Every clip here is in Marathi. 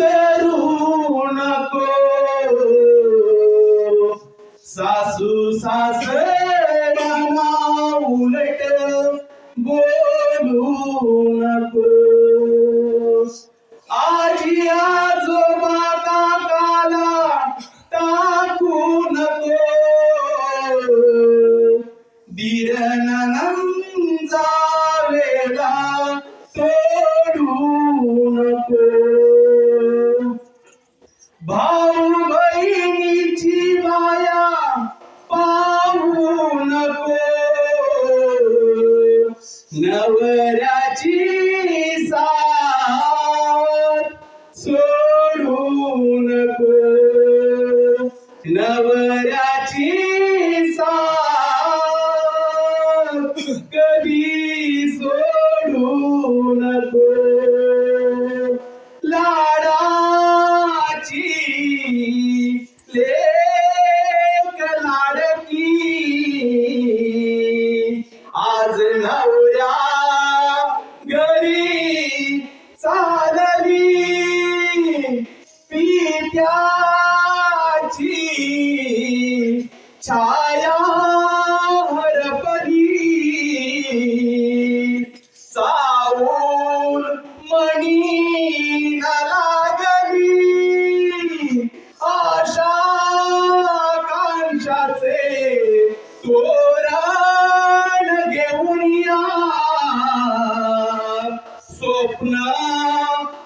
विसरू नको. सासू सासऱ्यांना उलट बोलू नको. आजी आजोबा काकाला टाकू नको. दीर जावेला नवऱ्याची साथ सोडू नको. नवऱ्याची साथ कधी सोडू नको. लाडाची नवऱ्या घरी चालली. पित्याची छाया. स्वप्न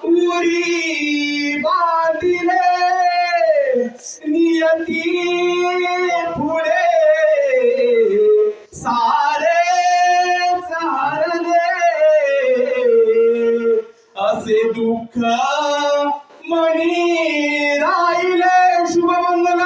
उरी बांधिले. नियती पुढे. सारे चालले असे दुःख मनी